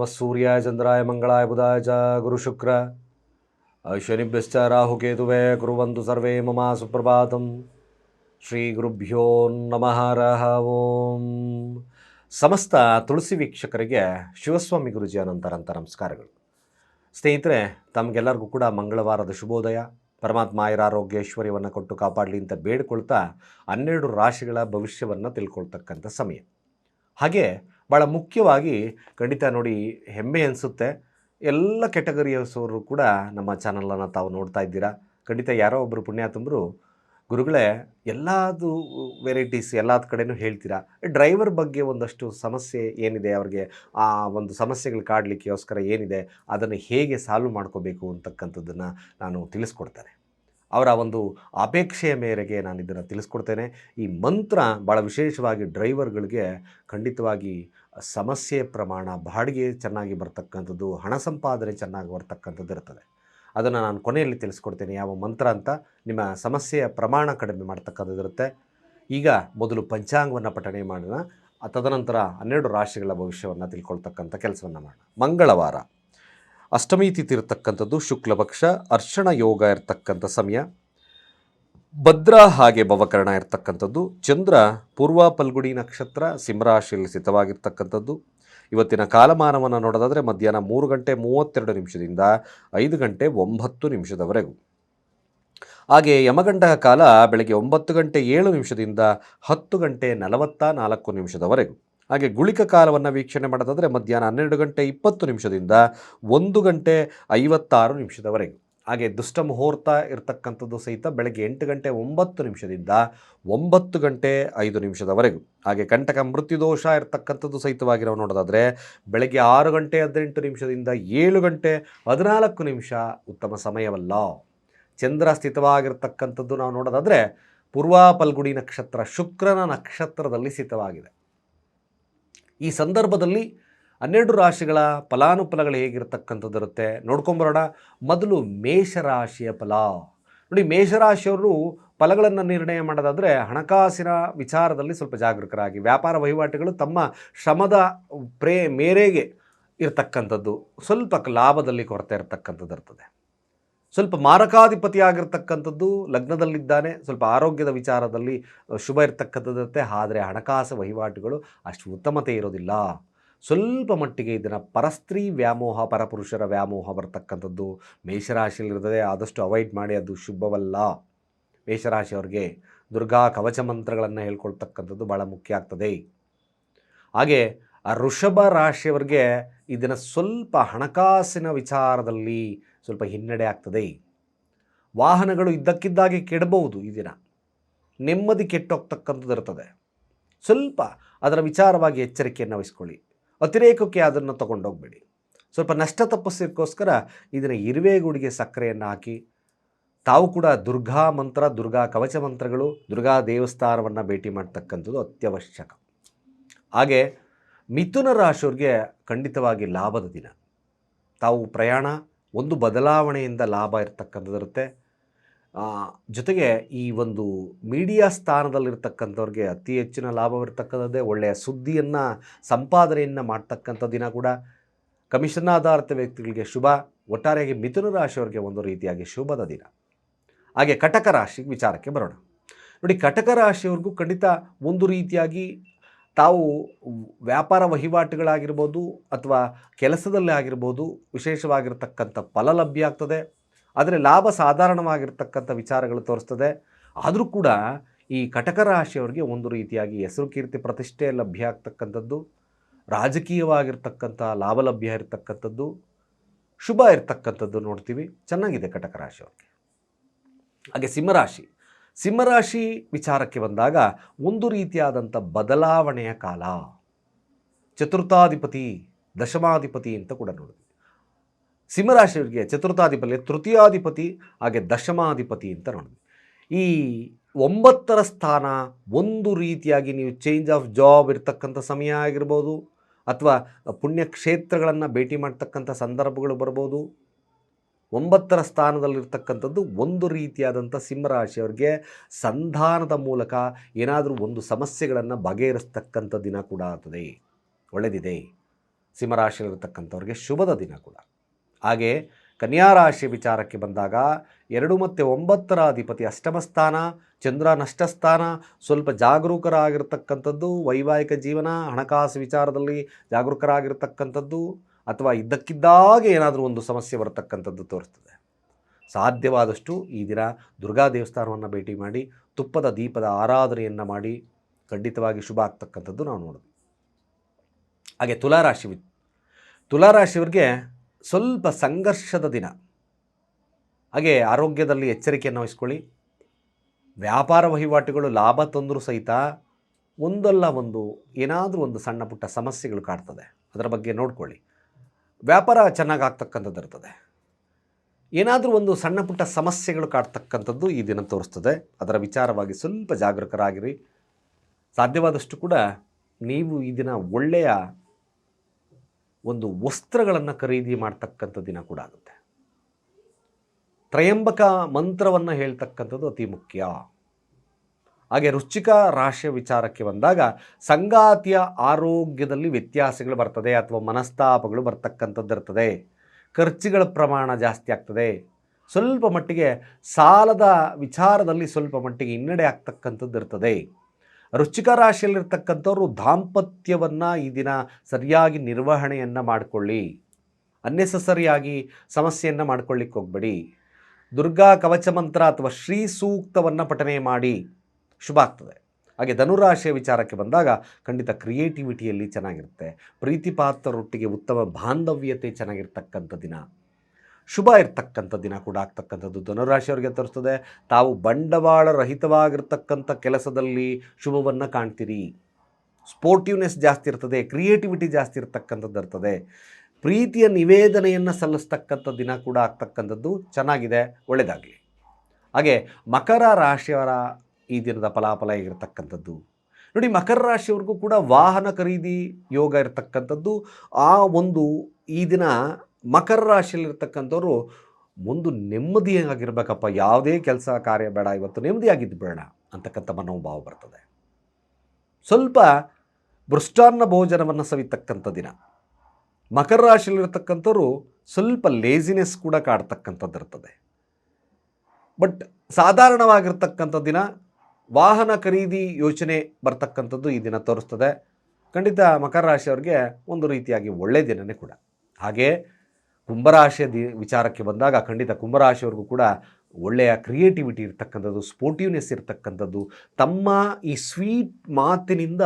ನಮಃ ಸೂರ್ಯಾಯ ಚಂದ್ರಾಯ ಮಂಗಳಾಯ ಬುಧಾಯ ಚ ಗುರುಶುಕ್ರ ಶನಿಭ್ಯಶ್ಚ ರಾಹುಕೇತುವೆ ಕುರುವಂತು ಸರ್ವೇ ಮಮ ಸುಪ್ರಭಾತಂ ಶ್ರೀ ಗುರುಭ್ಯೋ ನಮಃ ರಹ ಓಂ ಸಮಸ್ತ ತುಳಸಿ ವೀಕ್ಷಕರಿಗೆ ಶಿವಸ್ವಾಮಿ ಗುರುಜಿ ಅನಂತರಂತ ನಮಸ್ಕಾರಗಳು. ಸ್ನೇಹಿತರೆ, ತಮಗೆಲ್ಲರಿಗೂ ಕೂಡ ಮಂಗಳವಾರದ ಶುಭೋದಯ. ಪರಮಾತ್ಮ ಆಯುರಾರೋಗ್ಯ ಐಶ್ವರ್ಯವನ್ನು ಕೊಟ್ಟು ಕಾಪಾಡಲಿ ಅಂತ ಬೇಡಿಕೊಳ್ತಾ ಹನ್ನೆರಡು ರಾಶಿಗಳ ಭವಿಷ್ಯವನ್ನು ತಿಳ್ಕೊಳ್ತಕ್ಕಂಥ ಸಮಯ. ಹಾಗೆ ಭಾಳ ಮುಖ್ಯವಾಗಿ ಖಂಡಿತ ನೋಡಿ ಹೆಮ್ಮೆ ಅನಿಸುತ್ತೆ. ಎಲ್ಲ ಕೆಟಗರಿಯಸವರು ಕೂಡ ನಮ್ಮ ಚಾನಲನ್ನು ತಾವು ನೋಡ್ತಾ ಇದ್ದೀರಾ. ಖಂಡಿತ ಯಾರೋ ಒಬ್ಬರು ಪುಣ್ಯಾತಂಬರು ಗುರುಗಳೇ ಎಲ್ಲದು ವೆರೈಟೀಸ್ ಎಲ್ಲದ ಕಡೆಯೂ ಹೇಳ್ತೀರಾ? ಡ್ರೈವರ್ ಬಗ್ಗೆ ಒಂದಷ್ಟು ಸಮಸ್ಯೆ ಏನಿದೆ? ಅವ್ರಿಗೆ ಆ ಒಂದು ಸಮಸ್ಯೆಗಳು ಕಾಡಲಿಕ್ಕೋಸ್ಕರ ಏನಿದೆ? ಅದನ್ನು ಹೇಗೆ ಸಾಲ್ವ್ ಮಾಡ್ಕೋಬೇಕು ಅಂತಕ್ಕಂಥದ್ದನ್ನು ನಾನು ತಿಳಿಸ್ಕೊಡ್ತೇನೆ. ಅವರ ಒಂದು ಅಪೇಕ್ಷೆಯ ಮೇರೆಗೆ ನಾನು ಇದನ್ನು ತಿಳಿಸ್ಕೊಡ್ತೇನೆ. ಈ ಮಂತ್ರ ಭಾಳ ವಿಶೇಷವಾಗಿ ಡ್ರೈವರ್ಗಳಿಗೆ ಖಂಡಿತವಾಗಿ ಸಮಸ್ಯೆ ಪ್ರಮಾಣ, ಬಾಡಿಗೆ ಚೆನ್ನಾಗಿ ಬರ್ತಕ್ಕಂಥದ್ದು, ಹಣ ಸಂಪಾದನೆ ಚೆನ್ನಾಗಿ ಬರ್ತಕ್ಕಂಥದ್ದು ಇರ್ತದೆ. ಅದನ್ನು ನಾನು ಕೊನೆಯಲ್ಲಿ ತಿಳಿಸ್ಕೊಡ್ತೇನೆ, ಯಾವ ಮಂತ್ರ ಅಂತ. ನಿಮ್ಮ ಸಮಸ್ಯೆಯ ಪ್ರಮಾಣ ಕಡಿಮೆ ಮಾಡ್ತಕ್ಕಂಥದ್ದು ಇರುತ್ತೆ. ಈಗ ಮೊದಲು ಪಂಚಾಂಗವನ್ನು ಪಠಣೆ ಮಾಡೋಣ. ತದನಂತರ ಹನ್ನೆರಡು ರಾಶಿಗಳ ಭವಿಷ್ಯವನ್ನು ತಿಳ್ಕೊಳ್ತಕ್ಕಂಥ ಕೆಲಸವನ್ನು ಮಾಡೋಣ. ಮಂಗಳವಾರ. ಅಷ್ಟಮಿ ತಿಥಿ ಇರತಕ್ಕಂಥದ್ದು ಶುಕ್ಲಪಕ್ಷ, ಅರ್ಶನ ಯೋಗ ಇರತಕ್ಕಂಥ ಸಮಯ. ಭದ್ರ ಹಾಗೆ ಭವಕರಣ ಇರ್ತಕ್ಕಂಥದ್ದು, ಚಂದ್ರ ಪೂರ್ವ ಪಲ್ಗುಡಿ ನಕ್ಷತ್ರ ಸಿಂಹರಾಶಿಯಲ್ಲಿ ಸ್ಥಿತವಾಗಿರ್ತಕ್ಕಂಥದ್ದು. ಇವತ್ತಿನ ಕಾಲಮಾನವನ್ನು ನೋಡೋದಾದರೆ ಮಧ್ಯಾಹ್ನ ಮೂರು ಗಂಟೆ ಮೂವತ್ತೆರಡು ನಿಮಿಷದಿಂದ ಐದು ಗಂಟೆ ಒಂಬತ್ತು ನಿಮಿಷದವರೆಗೂ. ಹಾಗೆ ಯಮಗಂಡ ಕಾಲ ಬೆಳಗ್ಗೆ ಒಂಬತ್ತು ಗಂಟೆ ಏಳು ನಿಮಿಷದಿಂದ ಹತ್ತು ಗಂಟೆ ನಲವತ್ತ ನಾಲ್ಕು ನಿಮಿಷದವರೆಗೂ. ಹಾಗೆ ಗುಳಿಕ ಕಾಲವನ್ನು ವೀಕ್ಷಣೆ ಮಾಡೋದಾದರೆ ಮಧ್ಯಾಹ್ನ ಹನ್ನೆರಡು ಗಂಟೆ ಇಪ್ಪತ್ತು ನಿಮಿಷದಿಂದ ಒಂದು ಗಂಟೆ ಐವತ್ತಾರು ನಿಮಿಷದವರೆಗೂ. ಹಾಗೆ ದುಷ್ಟ ಮುಹೂರ್ತ ಇರತಕ್ಕಂಥದ್ದು ಸಹಿತ ಬೆಳಗ್ಗೆ ಎಂಟು ಗಂಟೆ ಒಂಬತ್ತು ನಿಮಿಷದಿಂದ ಒಂಬತ್ತು ಗಂಟೆ ಐದು ನಿಮಿಷದವರೆಗೂ. ಹಾಗೆ ಕಂಟಕ ಮೃತ್ಯುದೋಷ ಇರತಕ್ಕಂಥದ್ದು ಸಹಿತವಾಗಿ ನಾವು ನೋಡೋದಾದರೆ ಬೆಳಗ್ಗೆ ಆರು ಗಂಟೆ ಹದಿನೆಂಟು ನಿಮಿಷದಿಂದ ಏಳು ಗಂಟೆ ಹದಿನಾಲ್ಕು ನಿಮಿಷ ಉತ್ತಮ ಸಮಯವಲ್ಲ. ಚಂದ್ರ ಸ್ಥಿತವಾಗಿರ್ತಕ್ಕಂಥದ್ದು ನಾವು ನೋಡೋದಾದರೆ ಪೂರ್ವಾಪಲ್ಗುಡಿ ನಕ್ಷತ್ರ ಶುಕ್ರನ ನಕ್ಷತ್ರದಲ್ಲಿ ಸ್ಥಿತವಾಗಿದೆ. ಈ ಸಂದರ್ಭದಲ್ಲಿ ಹನ್ನೆರಡು ರಾಶಿಗಳ ಫಲಾನುಫಲಗಳು ಹೇಗಿರ್ತಕ್ಕಂಥದ್ದು ಇರುತ್ತೆ ನೋಡ್ಕೊಂಬರೋಣ. ಮೊದಲು ಮೇಷರಾಶಿಯ ಫಲ. ನೋಡಿ, ಮೇಷರಾಶಿಯವರು ಫಲಗಳನ್ನು ನಿರ್ಣಯ ಮಾಡೋದಾದರೆ ಹಣಕಾಸಿನ ವಿಚಾರದಲ್ಲಿ ಸ್ವಲ್ಪ ಜಾಗರೂಕರಾಗಿ, ವ್ಯಾಪಾರ ವಹಿವಾಟುಗಳು ತಮ್ಮ ಶ್ರಮದ ಪ್ರೇ ಮೇರೆಗೆ ಇರತಕ್ಕಂಥದ್ದು. ಸ್ವಲ್ಪ ಲಾಭದಲ್ಲಿ ಕೊರತೆ ಇರತಕ್ಕಂಥದ್ದು ಇರ್ತದೆ. ಸ್ವಲ್ಪ ಮಾರಕಾಧಿಪತಿಯಾಗಿರ್ತಕ್ಕಂಥದ್ದು, ಲಗ್ನದಲ್ಲಿದ್ದಾನೆ, ಸ್ವಲ್ಪ ಆರೋಗ್ಯದ ವಿಚಾರದಲ್ಲಿ ಶುಭ ಇರತಕ್ಕಂಥದ್ದು ಇರುತ್ತೆ. ಆದರೆ ಹಣಕಾಸು ವಹಿವಾಟುಗಳು ಅಷ್ಟು ಉತ್ತಮತೆ ಇರೋದಿಲ್ಲ. ಸ್ವಲ್ಪ ಮಟ್ಟಿಗೆ ಇದನ್ನು ಪರಸ್ತ್ರೀ ವ್ಯಾಮೋಹ, ಪರಪುರುಷರ ವ್ಯಾಮೋಹ ಬರ್ತಕ್ಕಂಥದ್ದು ಮೇಷರಾಶಿಯಲ್ಲಿರ್ತದೆ ಆದಷ್ಟು ಅವಾಯ್ಡ್ ಮಾಡಿ ಅದು ಶುಭವಲ್ಲ. ಮೇಷರಾಶಿಯವ್ರಿಗೆ ದುರ್ಗಾ ಕವಚ ಮಂತ್ರಗಳನ್ನು ಹೇಳ್ಕೊಳ್ತಕ್ಕಂಥದ್ದು ಭಾಳ ಮುಖ್ಯ ಆಗ್ತದೆ. ಹಾಗೆ ಆ ಋಷಭ ರಾಶಿಯವರಿಗೆ ಇದನ್ನು ಸ್ವಲ್ಪ ಹಣಕಾಸಿನ ವಿಚಾರದಲ್ಲಿ ಸ್ವಲ್ಪ ಹಿನ್ನಡೆ ಆಗ್ತದೆ. ವಾಹನಗಳು ಇದ್ದಕ್ಕಿದ್ದಾಗೆ ಕೆಡಬಹುದು ಈ ದಿನ. ನೆಮ್ಮದಿ ಕೆಟ್ಟೋಗ್ತಕ್ಕಂಥದ್ದು ಇರ್ತದೆ. ಸ್ವಲ್ಪ ಅದರ ವಿಚಾರವಾಗಿ ಎಚ್ಚರಿಕೆಯನ್ನು ವಹಿಸ್ಕೊಳ್ಳಿ. ಅತಿರೇಕಕ್ಕೆ ಅದನ್ನು ತಗೊಂಡೋಗ್ಬೇಡಿ. ಸ್ವಲ್ಪ ನಷ್ಟ ತಪ್ಪಿಸೋಕ್ಕೋಸ್ಕರ ಇದನ್ನು ಇರುವೆಗೂಡಿಗೆ ಸಕ್ಕರೆಯನ್ನು ಹಾಕಿ, ತಾವು ಕೂಡ ದುರ್ಗಾ ಮಂತ್ರ, ದುರ್ಗಾ ಕವಚ ಮಂತ್ರಗಳು, ದುರ್ಗಾ ದೇವಸ್ಥಾನವನ್ನು ಭೇಟಿ ಮಾಡ್ತಕ್ಕಂಥದ್ದು ಅತ್ಯವಶ್ಯಕ. ಹಾಗೆ ಮಿಥುನ ರಾಶಿಯವ್ರಿಗೆ ಖಂಡಿತವಾಗಿ ಲಾಭದ ದಿನ. ತಾವು ಪ್ರಯಾಣ, ಒಂದು ಬದಲಾವಣೆಯಿಂದ ಲಾಭ ಇರತಕ್ಕಂಥದ್ದು ಇರುತ್ತೆ ಜೊತೆಗೆ ಈ ಒಂದು ಮೀಡಿಯಾ ಸ್ಥಾನದಲ್ಲಿರ್ತಕ್ಕಂಥವ್ರಿಗೆ ಅತಿ ಹೆಚ್ಚಿನ ಲಾಭವಿರ್ತಕ್ಕಂಥದ್ದೇ ಒಳ್ಳೆಯ ಸುದ್ದಿಯನ್ನು, ಸಂಪಾದನೆಯನ್ನು ಮಾಡ್ತಕ್ಕಂಥ ದಿನ ಕೂಡ. ಕಮಿಷನ್ ಆಧಾರಿತ ವ್ಯಕ್ತಿಗಳಿಗೆ ಶುಭ, ಒಟ್ಟಾರೆಯಾಗಿ ಮಿಥುನ ರಾಶಿಯವರಿಗೆ ಒಂದು ರೀತಿಯಾಗಿ ಶುಭದ ದಿನ. ಹಾಗೆ ಕಟಕ ರಾಶಿ ವಿಚಾರಕ್ಕೆ ಬರೋಣ. ನೋಡಿ, ಕಟಕ ರಾಶಿಯವ್ರಿಗೂ ಖಂಡಿತ ಒಂದು ರೀತಿಯಾಗಿ ತಾವು ವ್ಯಾಪಾರ ವಹಿವಾಟುಗಳಾಗಿರ್ಬೋದು ಅಥವಾ ಕೆಲಸದಲ್ಲೇ ಆಗಿರ್ಬೋದು ವಿಶೇಷವಾಗಿರ್ತಕ್ಕಂಥ ಫಲ ಲಭ್ಯ ಆಗ್ತದೆ. ಆದರೆ ಲಾಭ ಸಾಧಾರಣವಾಗಿರ್ತಕ್ಕಂಥ ವಿಚಾರಗಳು ತೋರಿಸ್ತದೆ. ಆದರೂ ಕೂಡ ಈ ಕಟಕ ರಾಶಿಯವರಿಗೆ ಒಂದು ರೀತಿಯಾಗಿ ಹೆಸರು ಕೀರ್ತಿ ಪ್ರತಿಷ್ಠೆ ಲಭ್ಯ ಆಗ್ತಕ್ಕಂಥದ್ದು, ರಾಜಕೀಯವಾಗಿರ್ತಕ್ಕಂಥ ಲಾಭ ಲಭ್ಯ ಇರತಕ್ಕಂಥದ್ದು, ಶುಭ ಇರತಕ್ಕಂಥದ್ದು ನೋಡ್ತೀವಿ. ಚೆನ್ನಾಗಿದೆ ಕಟಕ ರಾಶಿಯವ್ರಿಗೆ. ಹಾಗೆ ಸಿಂಹರಾಶಿ. ಸಿಂಹರಾಶಿ ವಿಚಾರಕ್ಕೆ ಬಂದಾಗ ಒಂದು ರೀತಿಯಾದಂಥ ಬದಲಾವಣೆಯ ಕಾಲ. ಚತುರ್ಥಾಧಿಪತಿ, ದಶಮಾಧಿಪತಿ ಅಂತ ಕೂಡ ನೋಡಿದ್ವಿ ಸಿಂಹರಾಶಿಯವರಿಗೆ ಚತುರ್ಥಾಧಿಪತಿ ತೃತೀಯಾಧಿಪತಿ ಹಾಗೆ ದಶಮಾಧಿಪತಿ ಅಂತ ನೋಡಿದ್ವಿ ಈ ಒಂಬತ್ತರ ಸ್ಥಾನ ಒಂದು ರೀತಿಯಾಗಿ ನೀವು ಚೇಂಜ್ ಆಫ್ ಜಾಬ್ ಇರ್ತಕ್ಕಂಥ ಸಮಯ ಆಗಿರ್ಬೋದು, ಅಥವಾ ಪುಣ್ಯಕ್ಷೇತ್ರಗಳನ್ನು ಭೇಟಿ ಮಾಡ್ತಕ್ಕಂಥ ಸಂದರ್ಭಗಳು ಬರ್ಬೋದು. ಒಂಬತ್ತರ ಸ್ಥಾನದಲ್ಲಿರ್ತಕ್ಕಂಥದ್ದು ಒಂದು ರೀತಿಯಾದಂಥ ಸಿಂಹರಾಶಿಯವ್ರಿಗೆ ಸಂಧಾನದ ಮೂಲಕ ಏನಾದರೂ ಒಂದು ಸಮಸ್ಯೆಗಳನ್ನು ಬಗೆಹರಿಸ್ತಕ್ಕಂಥ ದಿನ ಕೂಡ ಆಗ್ತದೆ. ಒಳ್ಳೆಯದಿದೆ ಸಿಂಹರಾಶಿಯಲ್ಲಿರ್ತಕ್ಕಂಥವ್ರಿಗೆ ಶುಭದ ದಿನ ಕೂಡ. ಹಾಗೆ ಕನ್ಯಾ ರಾಶಿ ವಿಚಾರಕ್ಕೆ ಬಂದಾಗ ಎರಡು ಮತ್ತು ಒಂಬತ್ತರ ಅಧಿಪತಿ ಅಷ್ಟಮ ಸ್ಥಾನ, ಚಂದ್ರ ನಷ್ಟಸ್ಥಾನ ಸ್ವಲ್ಪ ಜಾಗರೂಕರಾಗಿರ್ತಕ್ಕಂಥದ್ದು ವೈವಾಹಿಕ ಜೀವನ, ಹಣಕಾಸು ವಿಚಾರದಲ್ಲಿ ಜಾಗರೂಕರಾಗಿರ್ತಕ್ಕಂಥದ್ದು ಅಥವಾ ಇದ್ದಕ್ಕಿದ್ದಾಗೆ ಏನಾದರೂ ಒಂದು ಸಮಸ್ಯೆ ಬರತಕ್ಕಂಥದ್ದು ತೋರಿಸ್ತದೆ ಸಾಧ್ಯವಾದಷ್ಟು ಈ ದಿನ ದುರ್ಗಾ ದೇವಸ್ಥಾನವನ್ನು ಭೇಟಿ ಮಾಡಿ, ತುಪ್ಪದ ದೀಪದ ಆರಾಧನೆಯನ್ನು ಮಾಡಿ, ಖಂಡಿತವಾಗಿ ಶುಭ ಆಗ್ತಕ್ಕಂಥದ್ದು ನಾವು ನೋಡಿದ್ವಿ ಹಾಗೆ ತುಲಾರಾಶಿ ತುಲಾರಾಶಿಯವರಿಗೆ ಸ್ವಲ್ಪ ಸಂಘರ್ಷದ ದಿನ. ಹಾಗೆ ಆರೋಗ್ಯದಲ್ಲಿ ಎಚ್ಚರಿಕೆಯನ್ನು ವಹಿಸ್ಕೊಳ್ಳಿ. ವ್ಯಾಪಾರ ವಹಿವಾಟುಗಳು, ಲಾಭ ತಂದರೂ ಸಹಿತ ಒಂದಲ್ಲ ಒಂದು, ಏನಾದರೂ ಒಂದು ಸಣ್ಣ ಪುಟ್ಟ ಸಮಸ್ಯೆಗಳು ಕಾಡ್ತದೆ. ಅದರ ಬಗ್ಗೆ ನೋಡ್ಕೊಳ್ಳಿ. ವ್ಯಾಪಾರ ಚೆನ್ನಾಗಿ ಆಗ್ತಕ್ಕಂಥದ್ದು ಇರ್ತದೆ. ಏನಾದರೂ ಒಂದು ಸಣ್ಣ ಪುಟ್ಟ ಸಮಸ್ಯೆಗಳು ಕಾಡ್ತಕ್ಕಂಥದ್ದು ಈ ದಿನ ತೋರಿಸ್ತದೆ. ಅದರ ವಿಚಾರವಾಗಿ ಸ್ವಲ್ಪ ಜಾಗರೂಕರಾಗಿರಿ. ಸಾಧ್ಯವಾದಷ್ಟು ಕೂಡ ನೀವು ಈ ದಿನ ಒಳ್ಳೆಯ ಒಂದು ವಸ್ತ್ರಗಳನ್ನು ಖರೀದಿ ಮಾಡ್ತಕ್ಕಂಥ ದಿನ ಕೂಡ ಆಗುತ್ತೆ. ತ್ರಯಂಬಕ ಮಂತ್ರವನ್ನು ಹೇಳ್ತಕ್ಕಂಥದ್ದು ಅತಿ ಮುಖ್ಯ. ಹಾಗೆ ರುಚಿಕ ರಾಶಿಯ ವಿಚಾರಕ್ಕೆ ಬಂದಾಗ ಸಂಗಾತಿಯ ಆರೋಗ್ಯದಲ್ಲಿ ವ್ಯತ್ಯಾಸಗಳು ಬರ್ತದೆ ಅಥವಾ ಮನಸ್ತಾಪಗಳು ಬರ್ತಕ್ಕಂಥದ್ದು ಇರ್ತದೆ. ಖರ್ಚುಗಳ ಪ್ರಮಾಣ ಜಾಸ್ತಿ ಆಗ್ತದೆ. ಸ್ವಲ್ಪ ಮಟ್ಟಿಗೆ ಸಾಲದ ವಿಚಾರದಲ್ಲಿ ಸ್ವಲ್ಪ ಮಟ್ಟಿಗೆ ಹಿನ್ನಡೆ ಆಗ್ತಕ್ಕಂಥದ್ದು ಇರ್ತದೆ. ವೃಶ್ಚಿಕ ರಾಶಿಯಲ್ಲಿರ್ತಕ್ಕಂಥವ್ರು ದಾಂಪತ್ಯವನ್ನು ಈ ದಿನ ಸರಿಯಾಗಿ ನಿರ್ವಹಣೆಯನ್ನು ಮಾಡಿಕೊಳ್ಳಿ. ಅನ್ನೆಸಸರಿಯಾಗಿ ಸಮಸ್ಯೆಯನ್ನು ಮಾಡ್ಕೊಳ್ಳಿಕ್ಕೆ ಹೋಗಬೇಡಿ. ದುರ್ಗಾ ಕವಚ ಮಂತ್ರ ಅಥವಾ ಶ್ರೀ ಸೂಕ್ತವನ್ನು ಪಠನೆ ಮಾಡಿ ಶುಭ ಆಗ್ತದೆ ಹಾಗೆ ಧನುರಾಶಿಯ ವಿಚಾರಕ್ಕೆ ಬಂದಾಗ ಖಂಡಿತ ಕ್ರಿಯೇಟಿವಿಟಿಯಲ್ಲಿ ಚೆನ್ನಾಗಿರುತ್ತೆ. ಪ್ರೀತಿ ಪಾತ್ರರೊಟ್ಟಿಗೆ ಉತ್ತಮ ಬಾಂಧವ್ಯತೆ ಚೆನ್ನಾಗಿರ್ತಕ್ಕಂಥ ದಿನ. ಶುಭ ಇರ್ತಕ್ಕಂಥ ದಿನ ಕೂಡ ಆಗ್ತಕ್ಕಂಥದ್ದು ಧನುರಾಶಿಯವರಿಗೆ ತೋರಿಸ್ತದೆ. ತಾವು ಬಂಡವಾಳ ರಹಿತವಾಗಿರ್ತಕ್ಕಂಥ ಕೆಲಸದಲ್ಲಿ ಶುಭವನ್ನು ಕಾಣ್ತೀರಿ. ಸ್ಪೋರ್ಟಿವ್ನೆಸ್ ಜಾಸ್ತಿ ಇರ್ತದೆ, ಕ್ರಿಯೇಟಿವಿಟಿ ಜಾಸ್ತಿ ಇರ್ತಕ್ಕಂಥದ್ದು ಇರ್ತದೆ. ಪ್ರೀತಿಯ ನಿವೇದನೆಯನ್ನು ಸಲ್ಲಿಸ್ತಕ್ಕಂಥ ದಿನ ಕೂಡ ಆಗ್ತಕ್ಕಂಥದ್ದು ಚೆನ್ನಾಗಿದೆ ಒಳ್ಳೆಯದಾಗಲಿ ಹಾಗೆ ಮಕರ ರಾಶಿಯವರ ಈ ದಿನದ ಫಲಾಫಲ ಇರತಕ್ಕಂಥದ್ದು ನೋಡಿ, ಮಕರ ರಾಶಿಯವ್ರಿಗೂ ಕೂಡ ವಾಹನ ಖರೀದಿ ಯೋಗ ಇರತಕ್ಕಂಥದ್ದು. ಆ ಒಂದು ಈ ದಿನ ಮಕರ ರಾಶಿಯಲ್ಲಿರ್ತಕ್ಕಂಥವ್ರು ಒಂದು ನೆಮ್ಮದಿಯಾಗಿರ್ಬೇಕಪ್ಪ. ಯಾವುದೇ ಕೆಲಸ, ಕಾರ್ಯ ಬೇಡ, ಇವತ್ತು ನೆಮ್ಮದಿಯಾಗಿದ್ದು ಬೇಡ ಅಂತಕ್ಕಂಥ ಮನೋಭಾವ ಬರ್ತದೆ. ಸ್ವಲ್ಪ ಭೃಷ್ಟಾನ್ನ ಭೋಜನವನ್ನು ಸವಿತಕ್ಕಂಥ ದಿನ. ಮಕರ ರಾಶಿಯಲ್ಲಿರ್ತಕ್ಕಂಥವ್ರು ಸ್ವಲ್ಪ ಲೇಸಿನೆಸ್ ಕೂಡ ಕಾಡ್ತಕ್ಕಂಥದ್ದು ಇರ್ತದೆ. ಬಟ್ ಸಾಧಾರಣವಾಗಿರ್ತಕ್ಕಂಥ ದಿನ ವಾಹನ ಖರೀದಿ ಯೋಚನೆ ಬರ್ತಕ್ಕಂಥದ್ದು ಈ ದಿನ ತೋರಿಸ್ತದೆ. ಖಂಡಿತ ಮಕರ ರಾಶಿಯವ್ರಿಗೆ ಒಂದು ರೀತಿಯಾಗಿ ಒಳ್ಳೆಯ ದಿನವೇ ಕೂಡ. ಹಾಗೆ ಕುಂಭರಾಶಿಯ ದಿ ವಿಚಾರಕ್ಕೆ ಬಂದಾಗ ಖಂಡಿತ ಕುಂಭರಾಶಿಯವ್ರಿಗೂ ಕೂಡ ಒಳ್ಳೆಯ ಕ್ರಿಯೇಟಿವಿಟಿ ಇರ್ತಕ್ಕಂಥದ್ದು ಸ್ಪೋರ್ಟಿವ್ನೆಸ್ ಇರತಕ್ಕಂಥದ್ದು, ತಮ್ಮ ಈ ಸ್ವೀಟ್ ಮಾತಿನಿಂದ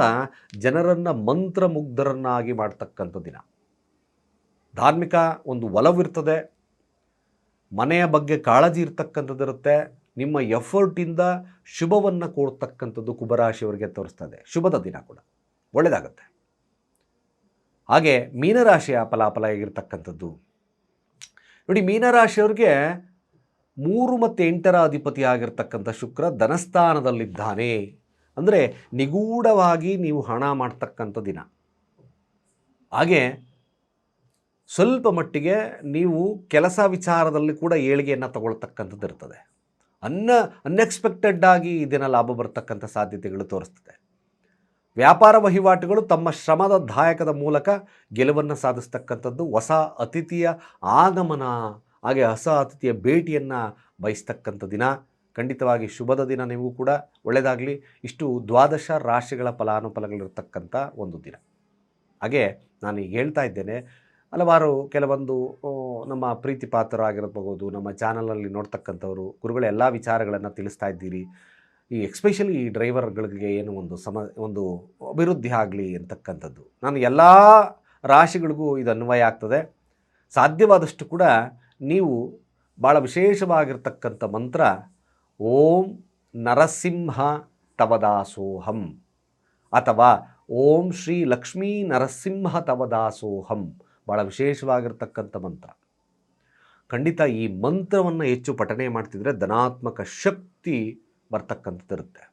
ಜನರನ್ನು ಮಂತ್ರಮುಗ್ಧರನ್ನಾಗಿ ಮಾಡ್ತಕ್ಕಂಥ ದಿನ. ಧಾರ್ಮಿಕ ಒಂದು ಒಲವಿರ್ತದೆ ಮನೆಯ ಬಗ್ಗೆ ಕಾಳಜಿ ಇರ್ತಕ್ಕಂಥದ್ದು ಇರುತ್ತೆ, ನಿಮ್ಮ ಎಫರ್ಟಿಂದ ಶುಭವನ್ನು ಕೊಡ್ತಕ್ಕಂಥದ್ದು ಕುಂಭರಾಶಿಯವರಿಗೆ ತೋರಿಸ್ತದೆ ಶುಭದ ದಿನ ಕೂಡ ಒಳ್ಳೆಯದಾಗತ್ತೆ ಹಾಗೆ ಮೀನರಾಶಿಯ ಫಲಾಫಲ ಹೇಗಿರ್ತಕ್ಕಂಥದ್ದು? ನೋಡಿ, ಮೀನರಾಶಿಯವ್ರಿಗೆ ಮೂರು ಮತ್ತು ಎಂಟರ ಅಧಿಪತಿ ಆಗಿರ್ತಕ್ಕಂಥ ಶುಕ್ರ ಧನಸ್ಥಾನದಲ್ಲಿದ್ದಾನೆ. ಅಂದರೆ ನಿಗೂಢವಾಗಿ ನೀವು ಹಣ ಮಾಡ್ತಕ್ಕಂಥ ದಿನ. ಹಾಗೆ ಸ್ವಲ್ಪ ಮಟ್ಟಿಗೆ ನೀವು ಕೆಲಸ ವಿಚಾರದಲ್ಲಿ ಕೂಡ ಏಳಿಗೆಯನ್ನು ತಗೊಳ್ತಕ್ಕಂಥದ್ದು ಇರ್ತದೆ ಅನ್ನ ಅನ್ಎಕ್ಸ್ಪೆಕ್ಟೆಡ್ ಆಗಿ ಈ ದಿನ ಲಾಭ ಬರ್ತಕ್ಕಂಥ ಸಾಧ್ಯತೆಗಳು ತೋರಿಸ್ತದೆ. ವ್ಯಾಪಾರ ವಹಿವಾಟುಗಳು ತಮ್ಮ ಶ್ರಮದ ದಾಯಕದ ಮೂಲಕ ಗೆಲುವನ್ನು ಸಾಧಿಸ್ತಕ್ಕಂಥದ್ದು ಹೊಸ ಅತಿಥಿಯ ಆಗಮನ, ಹಾಗೆ ಹೊಸ ಅತಿಥಿಯ ಭೇಟಿಯನ್ನು ಬಯಸ್ತಕ್ಕಂಥ ದಿನ. ಖಂಡಿತವಾಗಿ ಶುಭದ ದಿನ ನೀವು ಕೂಡ. ಒಳ್ಳೆಯದಾಗಲಿ ಇಷ್ಟು ದ್ವಾದಶ ರಾಶಿಗಳ ಫಲಾನುಫಲಗಳಿರ್ತಕ್ಕಂಥ ಒಂದು ದಿನ. ಹಾಗೆ ನಾನು ಹೇಳ್ತಾ ಇದ್ದೇನೆ. ಹಲವಾರು ಕೆಲವೊಂದು ನಮ್ಮ ಪ್ರೀತಿ ಪಾತ್ರರಾಗಿರಬಹುದು ನಮ್ಮ ಚಾನಲಲ್ಲಿ ನೋಡ್ತಕ್ಕಂಥವರು, ಗುರುಗಳ ಎಲ್ಲ ವಿಚಾರಗಳನ್ನು ತಿಳಿಸ್ತಾ ಇದ್ದೀರಿ. ಈ ಎಕ್ಸ್ಪೆಷಲಿ ಈ ಡ್ರೈವರ್ಗಳಿಗೆ ಏನು ಒಂದು ಸಮ, ಒಂದು ಅಭಿವೃದ್ಧಿ ಆಗಲಿ ಅಂತಕ್ಕಂಥದ್ದು. ನಾನು ಎಲ್ಲ ರಾಶಿಗಳಿಗೂ ಇದು ಅನ್ವಯ ಆಗ್ತದೆ. ಸಾಧ್ಯವಾದಷ್ಟು ಕೂಡ ನೀವು ಭಾಳ ವಿಶೇಷವಾಗಿರ್ತಕ್ಕಂಥ ಮಂತ್ರ, ಓಂ ನರಸಿಂಹ ತವದಾಸೋಹಂ ಅಥವಾ ಓಂ ಶ್ರೀ ಲಕ್ಷ್ಮೀ ನರಸಿಂಹ ತವದಾಸೋಹಂ ಭಾಳ ವಿಶೇಷವಾಗಿರ್ತಕ್ಕಂಥ ಮಂತ್ರ. ಖಂಡಿತ ಈ ಮಂತ್ರವನ್ನು ಹೆಚ್ಚು ಪಠನೆ ಮಾಡ್ತಿದ್ರೆ ಧನಾತ್ಮಕ ಶಕ್ತಿ ಬರ್ತಕ್ಕಂಥದ್ದು ಇರುತ್ತೆ.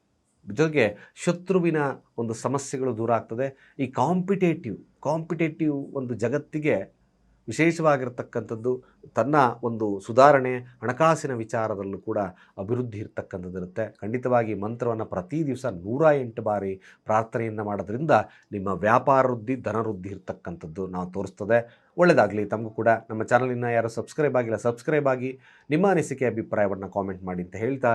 ಜೊತೆಗೆ ಶತ್ರುವಿನ ಒಂದು ಸಮಸ್ಯೆಗಳು ದೂರ ಆಗ್ತದೆ. ಈ ಕಾಂಪಿಟೇಟಿವ್ ಕಾಂಪಿಟೇಟಿವ್ ಒಂದು ಜಗತ್ತಿಗೆ ವಿಶೇಷವಾಗಿರ್ತಕ್ಕಂಥದ್ದು ತನ್ನ ಒಂದು ಸುಧಾರಣೆ, ಹಣಕಾಸಿನ ವಿಚಾರದಲ್ಲೂ ಕೂಡ ಅಭಿವೃದ್ಧಿ ಇರ್ತಕ್ಕಂಥದ್ದಿರುತ್ತೆ ಖಂಡಿತವಾಗಿ ಮಂತ್ರವನ್ನು ಪ್ರತಿ ದಿವಸ ನೂರ ಎಂಟು ಬಾರಿ ಪ್ರಾರ್ಥನೆಯನ್ನು ಮಾಡೋದ್ರಿಂದ ನಿಮ್ಮ ವ್ಯಾಪಾರ ವೃದ್ಧಿ ಧನವೃದ್ಧಿ ಇರ್ತಕ್ಕಂಥದ್ದು ನಾವು ತೋರಿಸ್ತದೆ. ಒಳ್ಳೆಯದಾಗಲಿ ತಮಗೂ ಕೂಡ ನಮ್ಮ ಚಾನಲಿನ ಯಾರು ಸಬ್ಸ್ಕ್ರೈಬ್ ಆಗಿಲ್ಲ, ಸಬ್ಸ್ಕ್ರೈಬ್ ಆಗಿ ನಿಮ್ಮ ಅನಿಸಿಕೆ, ಅಭಿಪ್ರಾಯವನ್ನು ಕಾಮೆಂಟ್ ಮಾಡಿ ಅಂತ ಹೇಳ್ತಾ